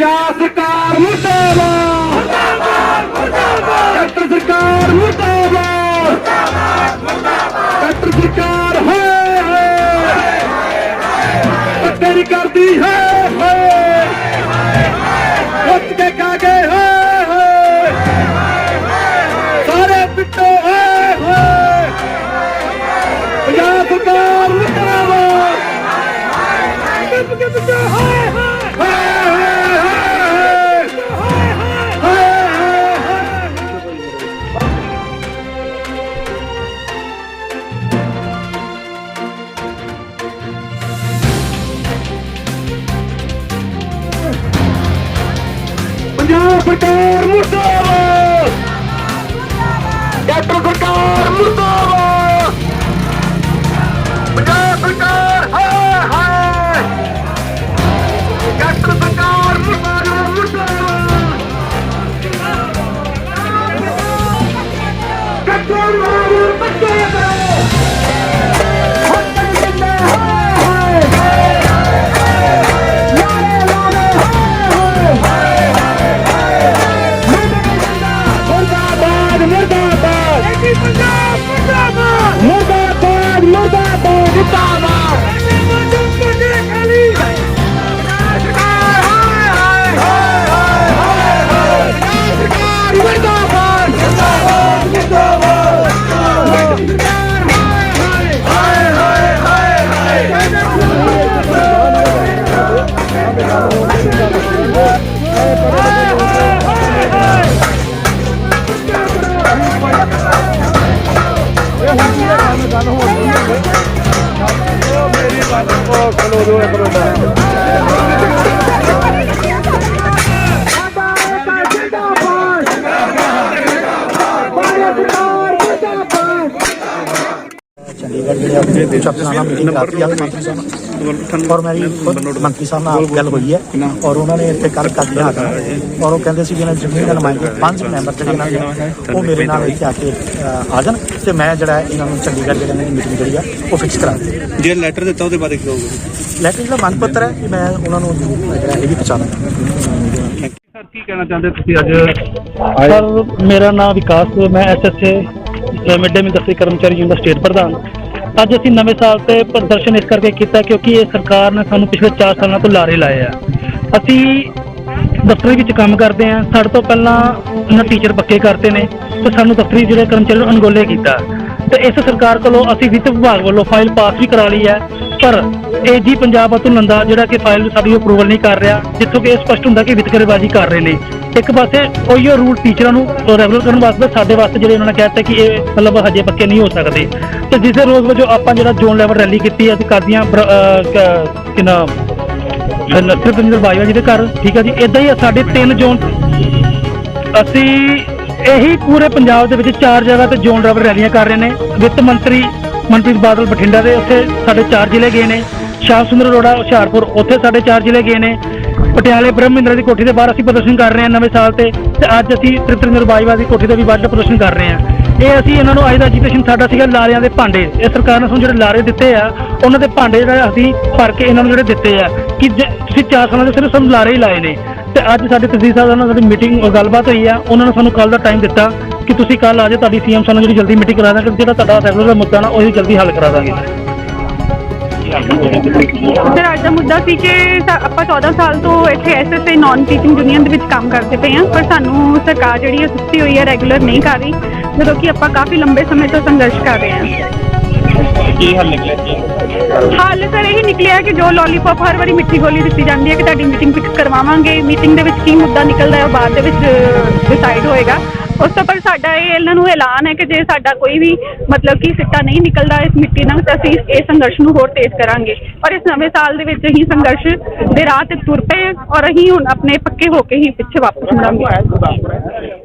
ਪੰਜਾਬ ਸਰਕਾਰ ਮੁਰਦਾਬਾਦ। ਮੁਰਦਾਬਾਦ ਮੁਰਦਾਬਾਦ ਡਾਕਟਰ ਸਰਕਾਰ ਮੁਰਦਾਬਾਦ। ਮੁਰਦਾਬਾਦ ਮੁਰਦਾਬਾਦ ਡਾਕਟਰ ਸਰਕਾਰ ਹੋਏ ਹੋਏ। ਪੱਤੇ ਕਰਦੀ ਹੈ ਪੰਜਾਬ ਮੁਰਦਾਬਾਦ ਡਾਕਟਰ ਸਰਕਾਰ ਮੁਰਦਾਬਾਦ ਚੰਡੀਗੜ੍ਹ ਜਿਹੜੇ ਆਪਣੇ ਕੁਝ ਅਫਸਰਾਂ ਨਾਲ ਮੀਟਿੰਗ ਕਰਤੀ ਆ ਮੰਤਰੀ ਸਾਹਿਬ ਨਾਲ। ਔਰ ਮੇਰੀ ਖੁਦ ਮੰਤਰੀ ਸਾਹਿਬ ਨਾਲ ਗੱਲ ਹੋਈ ਹੈ ਔਰ ਉਹਨਾਂ ਨੇ ਇੱਥੇ ਕੱਲ ਕਰ ਲਿਆ ਔਰ ਉਹ ਕਹਿੰਦੇ ਸੀ ਕਿ ਇਹਨਾਂ ਜ਼ਮੀਨ ਦੇ ਨੁਮਾਇੰਦੇ ਪੰਜ ਮੈਂਬਰ ਜਿਹੜੇ ਇਹਨਾਂ ਦੇ ਉਹ ਮੇਰੇ ਨਾਲ ਇੱਥੇ ਆ ਕੇ ਅ, ਆ ਜਾਣ ਤੇ ਮੈਂ ਜਿਹੜਾ ਹੈ ਇਹਨਾਂ ਨੂੰ ਚੰਡੀਗੜ੍ਹ ਜਿਹੜੇ ਇਹਨਾਂ ਦੀ ਮੀਟਿੰਗ ਜਿਹੜੀ ਆ ਉਹ ਫਿਕਸ ਕਰਾ ਦੇ ਜੇ ਲੈਟਰ ਦਿੱਤਾ ਉਹਦੇ ਬਾਰੇ ਕੀ ਕਹੋਗੇ? ਲੈਟਰ ਜਿਹੜਾ ਮੰਗ ਪੱਤਰ ਹੈ ਕਿ ਮੈਂ ਉਹਨਾਂ ਨੂੰ ਜਿਹੜਾ ਇਹ ਵੀ ਪਹੁੰਚਾਉਣਾ ਸਰ ਕੀ ਕਹਿਣਾ ਚਾਹੁੰਦੇ ਤੁਸੀਂ ਅੱਜ? ਸਰ ਮੇਰਾ ਨਾਮ ਵਿਕਾਸ ਮੈਂ ਐਸਐਸਏ ਮਿਡ ਡੇ ਮੀਲ ਦਫ਼ਤਰੀ ਕਰਮਚਾਰੀ ਯੂਨੀਅਨ ਦਾ ਸਟੇਟ ਪ੍ਰਧਾਨ ਅੱਜ ਅਸੀਂ ਨਵੇਂ ਸਾਲ ਤੇ ਪ੍ਰਦਰਸ਼ਨ ਇਸ ਕਰਕੇ ਕੀਤਾ ਕਿਉਂਕਿ ਇਹ ਸਰਕਾਰ ਨੇ ਸਾਨੂੰ ਪਿਛਲੇ 4 ਸਾਲਾਂ ਤੋਂ ਲਾਰੇ ਲਾਏ ਆ। ਅਸੀਂ ਦਫ਼ਤਰੀ ਵਿੱਚ ਕੰਮ ਕਰਦੇ ਆ ਸਾਡੇ ਤੋਂ ਪਹਿਲਾਂ ਉਹਨਾਂ ਟੀਚਰ ਪੱਕੇ ਕਰਤੇ ਨੇ ਤੇ ਸਾਨੂੰ ਦਫ਼ਤਰੀ ਜਿਹੜੇ ਕਰਮਚਾਰੀ ਨੂੰ ਅਣਗੋਲੇ ਕੀਤਾ। ਤੇ ਇਸ ਸਰਕਾਰ ਕੋਲੋਂ ਅਸੀਂ ਵਿੱਤ ਵਿਭਾਗ ਵੱਲੋਂ ਫਾਈਲ ਪਾਸ ਵੀ ਕਰਾ ਲਈ ਹੈ। ਪਰ ਏਜੀ ਪੰਜਾਬ ਅਤੁਲ ਨੰਦਾ ਜਿਹੜਾ ਕਿ ਫਾਈਲ ਸਾਡੀ ਅਪਰੂਵਲ ਨਹੀਂ ਕਰ ਰਿਹਾ, ਜਿੱਥੋਂ ਕਿ ਇਹ ਸਪਸ਼ਟ ਹੁੰਦਾ ਕਿ ਵਿਤਕਰੇਬਾਜ਼ੀ ਕਰ ਰਹੇ ਨੇ। ਇੱਕ ਪਾਸੇ ਉਹੀਓ ਰੂਲ ਟੀਚਰਾਂ ਨੂੰ ਰੈਗੂਲਰ ਕਰਨ ਵਾਸਤੇ, ਸਾਡੇ ਵਾਸਤੇ ਜਿਹੜੇ ਉਹਨਾਂ ਨੇ ਕਹਿਤਾ ਕਿ ਇਹ ਮਤਲਬ ਹਜੇ ਪੱਕੇ ਨਹੀਂ ਹੋ ਸਕਦੇ। ਤੇ ਜਿਸੇ ਰੋਜ਼ ਵਜੋਂ ਆਪਾਂ ਜਿਹੜਾ ਜ਼ੋਨ ਲੈਵਲ ਰੈਲੀ ਕੀਤੀ ਅਸੀਂ ਕਰਦੀਆਂ, ਬਰ- ਅਹ, ਕ- ਕਿ ਜੀ ਦੇ ਘਰ, ਠੀਕ ਹੈ ਜੀ ਇਦਾਂ ਹੀ ਸਾਡੇ ਤਿੰਨ ਜ਼ੋਨ ਅਸੀਂ ਇਹੀ ਪੂਰੇ ਪੰਜਾਬ ਦੇ ਵਿੱਚ ਚਾਰ ਜਗ੍ਹਾ ਤੇ ਜ਼ੋਨ ਲੈਵਲ ਰੈਲੀਆਂ ਕਰ ਰਹੇ ਨੇ। ਵਿੱਤ ਮੰਤਰੀ ਮਨਪ੍ਰੀਤ ਬਾਦਲ ਬਠਿੰਡਾ ਦੇ ਉੱਥੇ ਸਾਡੇ ਚਾਰ ਜ਼ਿਲ੍ਹੇ ਗਏ ਨੇ। ਸ਼ਾਮ ਸੁੰਦਰ ਅਰੋੜਾ ਹੁਸ਼ਿਆਰਪੁਰ, ਉੱਥੇ ਸਾਡੇ ਚਾਰ ਜ਼ਿਲ੍ਹੇ ਗਏ ਨੇ। ਪਟਿਆਲੇ ਬ੍ਰਹਮਿੰਦਰ ਦੀ ਕੋਠੀ ਦੇ ਬਾਹਰ ਅਸੀਂ ਪ੍ਰਦਰਸ਼ਨ ਕਰ ਰਹੇ ਹਾਂ ਨਵੇਂ ਸਾਲ ਤੇ ਤੇ ਅੱਜ ਅਸੀਂ ਤ੍ਰਿਪਤਿੰਦਰ ਬਾਜਵਾ ਦੀ ਕੋਠੀ ਦੇ ਵੀ ਬਾਹਰ ਪ੍ਰਦਰਸ਼ਨ ਕਰ ਰਹੇ ਹਾਂ। ਇਹ ਅਸੀਂ ਇਹਨਾਂ ਨੂੰ ਅੱਜ ਦਾ ਐਜੀਟੇਸ਼ਨ ਸਾਡਾ ਸੀਗਾ ਲਾਰਿਆਂ ਦੇ ਭਾਂਡੇ। ਇਹ ਸਰਕਾਰ ਨੇ ਸਾਨੂੰ ਜਿਹੜੇ ਲਾਰੇ ਦਿੱਤੇ ਆ, ਉਹਨਾਂ ਦੇ ਭਾਂਡੇ ਜਿਹੜਾ ਅਸੀਂ ਭਰ ਕੇ ਇਹਨਾਂ ਨੂੰ ਜਿਹੜੇ ਦਿੱਤੇ ਆ, ਕਿ ਜੇ ਤੁਸੀਂ ਚਾਰ ਸਾਲਾਂ ਦੇ ਸਿਰਫ ਸਾਨੂੰ ਲਾਰੇ ਹੀ ਲਾਏ ਨੇ। ਤੇ ਅੱਜ ਸਾਡੇ ਤਹਿਸੀਲ ਸਾਹਿਬ ਨਾਲ ਸਾਡੀ ਮੀਟਿੰਗ ਗੱਲਬਾਤ ਹੋਈ ਆ। ਉਹਨਾਂ ਨੇ ਸਾਨੂੰ ਕੱਲ ਦਾ ਟਾਈਮ ਦਿੱਤਾ ਕਿ ਤੁਸੀਂ ਕੱਲ ਆ ਜਾਓ, ਤੁਹਾਡੀ ਸੀਐਮ ਸਾਨੂੰ ਜਿਹੜੀ ਜਲਦੀ ਮੀਟਿੰਗ ਕਰਾ ਦਾਂਗੇ, ਜਿਹੜਾ ਤੁਹਾਡਾ ਰੈਗੂਲਰ ਮੁੱਦਾ ਨਾ ਉਹ ਜਲਦੀ ਹੱਲ ਕਰਾ ਦਾਂਗੇ। ਸਰ ਅੱਜ ਦਾ ਮੁੱਦਾ ਸੀ ਕਿ ਸਾ- ਆਪਾਂ 14 ਸਾਲ ਤੋਂ ਇੱਥੇ ਐਸਐਸਏ ਨਾਨ ਟੀਚਿੰਗ ਯੂਨੀਅਨ ਦੇ ਵਿੱਚ ਕੰਮ ਕਰਦੇ ਪਏ ਹਾਂ ਪਰ ਸਾਨੂੰ ਸਰਕਾਰ ਜਿਹੜੀ ਹੈ ਸੁਸਤੀ ਹੋਈ ਹੈ ਰੈਗੂਲਰ ਨਹੀਂ ਕਰ ਰਹੀ ਜਦੋਂ ਕਿ ਆਪਾਂ ਕਾਫੀ ਲੰਬੇ ਸਮੇਂ ਤੋਂ ਸੰਘਰਸ਼ ਕਰ ਰਹੇ ਹਾਂ। ਕੀ ਹੱਲ ਨਿਕਲਿਆ ਜੀ? ਹਾਲ ਸਰ ਇਹ ਨਿਕਲਿਆ ਕਿ ਜੋ ਲੋਲੀਪੌਪ ਹਰ ਵਾਰੀ ਮਿੱਠੀ ਗੋਲੀ ਦਿੱਤੀ ਜਾਂਦੀ ਹੈ ਕਿ ਤੁਹਾਡੀ ਮੀਟਿੰਗ ਫਿਕਸ ਕਰਵਾਵਾਂਗੇ ਮੀਟਿੰਗ ਦੇ ਵਿੱਚ ਕੀ ਮੁੱਦਾ ਨਿਕਲਦਾ ਹੈ ਉਹ ਬਾਅਦ ਦੇ ਵਿੱਚ ਡਿਸਾਈਡ ਹੋਏਗਾ। ਉਸ ਤੋਂ ਪਰ ਸਾਡਾ ਇਹ ਇਹਨਾਂ ਨੂੰ ਐਲਾਨ ਹੈ ਕਿ ਜੇ ਸਾਡਾ ਕੋਈ ਵੀ ਮਤਲਬ ਕਿ ਸਿੱਟਾ ਨਹੀਂ ਨਿਕਲਦਾ ਇਸ ਮਿੱਟੀ ਨਾਲ, ਤਾਂ ਅਸੀਂ ਇਸ ਸੰਘਰਸ਼ ਨੂੰ ਹੋਰ ਤੇਜ਼ ਕਰਾਂਗੇ। ਔਰ ਇਸ ਨਵੇਂ ਸਾਲ ਦੇ ਵਿੱਚ ਅਸੀਂ ਸੰਘਰਸ਼ ਦੇ ਰਾਹ ਤੇ ਤੁਰ ਪਏ ਹਾਂ ਔਰ ਅਸੀਂ ਹੁਣ ਆਪਣੇ ਪੱਕੇ ਹੋ ਕੇ ਹੀ ਪਿੱਛੇ ਵਾਪਸ ਮੁੜਾਂਗੇ।